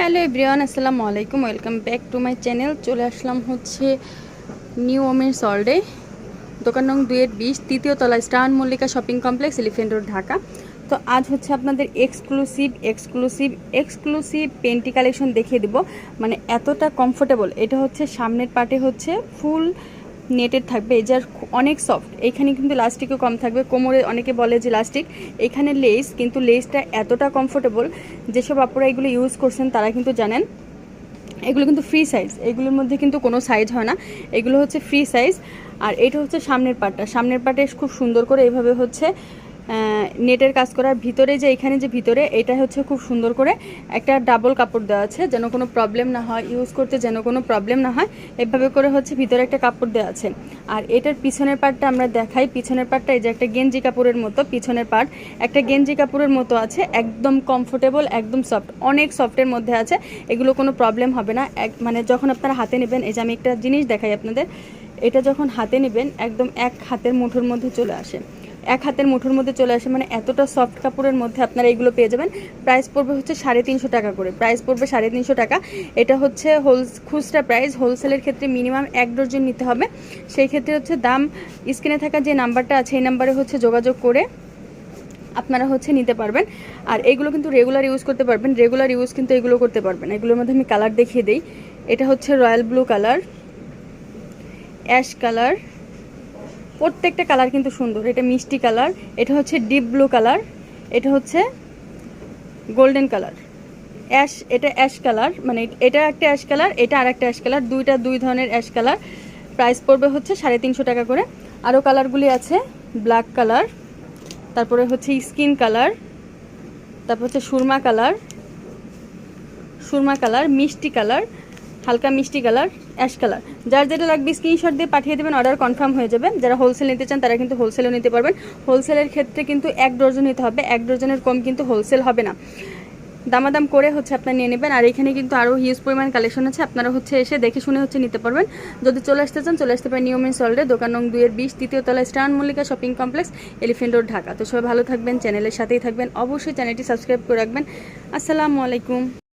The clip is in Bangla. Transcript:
হ্যালো এভরিওয়ান, আসসালামু আলাইকুম, welcome back to my channel. চলে আসলাম হচ্ছে নিউ ওমেন সল্ডে দোকান নং দুয়ের বিশ, তৃতীয় তলায় স্টান Mallika shopping complex elephant road, Dhaka. তো আজ হচ্ছে আপনাদের exclusive exclusive exclusive panty collection দেখিয়ে দিব। মানে এতটা কমফোর্টেবল এটা হচ্ছে সামনের পার্টে হচ্ছে ফুল নেটের থাকবে, এই যার অনেক সফট। এখানে কিন্তু লাস্টিকও কম থাকবে। কোমরে অনেকে বলে যে লাস্টিক এখানে লেস কিন্তু লেসটা এতটা কমফোর্টেবল যেসব আপনারা এগুলো ইউজ করছেন, তারা কিন্তু জানেন। এগুলো কিন্তু ফ্রি সাইজ এগুলোর মধ্যে কিন্তু কোনো সাইজ হয় না। এগুলো হচ্ছে ফ্রি সাইজ আর এটা হচ্ছে সামনের পাটটা। সামনের পাটে খুব সুন্দর করে এইভাবে হচ্ছে নেটের কাজ করার ভিতরে যে, এখানে যে ভিতরে এটা হচ্ছে খুব সুন্দর করে একটা ডাবল কাপড় দেওয়া আছে, যেন কোনো প্রবলেম না হয় ইউজ করতে যেন কোনো প্রবলেম না হয়, এভাবে করে হচ্ছে ভিতরে একটা কাপড় দেওয়া আছে। আর এটার পিছনের পার্টটা আমরা দেখাই, পিছনের পার্টটা এই যে একটা গেঞ্জি কাপড়ের মতো, পিছনের পার্ট একটা গেঞ্জি কাপড়ের মতো আছে, একদম কমফোর্টেবল একদম সফট অনেক সফটের মধ্যে আছে, এগুলো কোনো প্রবলেম হবে না, এক মানে যখন আপনারা হাতে নেবেন, এই যে আমি একটা জিনিস দেখাই আপনাদের, এটা যখন হাতে নেবেন, একদম এক হাতের মুঠোর মধ্যে চলে আসে। এক হাতের মুঠোর মধ্যে চলে আসে। মানে এতটা সফট কাপড়ের মধ্যে আপনারা এগুলো পেয়ে যাবেন। প্রাইস পড়বে হচ্ছে সাড়ে তিনশো টাকা করে। প্রাইস পড়বে সাড়ে তিনশো টাকা। এটা হচ্ছে হোল, খুচরা প্রাইস হোলসেলের ক্ষেত্রে মিনিমাম এক ডজন নিতে হবে। সেই ক্ষেত্রে হচ্ছে দাম স্ক্রিনে থাকা যে নাম্বারটা আছে, এই নাম্বারে হচ্ছে যোগাযোগ করে আপনারা হচ্ছে নিতে পারবেন। আর এগুলো কিন্তু রেগুলার ইউজ করতে পারবেন। রেগুলার ইউজ কিন্তু এগুলো করতে পারবেন। এগুলোর মধ্যে আমি কালার দেখিয়ে দিই। এটা হচ্ছে royal blue colour ash colour প্রত্যেকটা কালার কিন্তু সুন্দর। এটা মিষ্টি কালার, এটা হচ্ছে ডিপ ব্লু কালার, এটা হচ্ছে গোল্ডেন কালার। অ্যাশ, এটা অ্যাশ কালার মানে এটা একটা অ্যাশ কালার, এটা আর একটা অ্যাশ কালার, দুইটা দুই ধরনের অ্যাশ কালার। প্রাইস পড়বে হচ্ছে সাড়ে তিনশো টাকা করে। আরও কালারগুলি আছে, ব্ল্যাক কালার, তারপরে হচ্ছে স্কিন কালার, তারপর হচ্ছে সুরমা কালার সুরমা কালার, মিষ্টি কালার হালকা মিষ্টি কালার, অ্যাশ কালার। যার যেটা লাগবে স্ক্রিনশট দিয়ে পাঠিয়ে দেবেন অর্ডার কনফার্ম হয়ে যাবে। যারা হোলসেল নিতে চান, তারা কিন্তু হোলসেলও নিতে পারবেন। হোলসেলের ক্ষেত্রে কিন্তু এক ডজন নিতে হবে, এক ডজনের কম কিন্তু হোলসেল হবে না। দামাদাম করে হচ্ছে আপনারা নিয়ে নেবেন, আর এখানে কিন্তু আরও হিউজ পরিমাণ কালেকশন আছে। আপনারা হচ্ছে এসে দেখে শুনে হচ্ছে নিতে পারবেন। যদি চলে আসতে চান, চলে আসতে পারেন নিয়মিন সল্ডে দোকান নং দুইয়ের বিশ, তৃতীয় তলায় স্টান Mallika shopping complex elephant road Dhaka. তো সবাই ভালো থাকবেন, চ্যানেলের সাথেই থাকবেন। অবশ্যই চ্যানেলটি সাবস্ক্রাইব করে রাখবেন। আসসালামু আলাইকুম।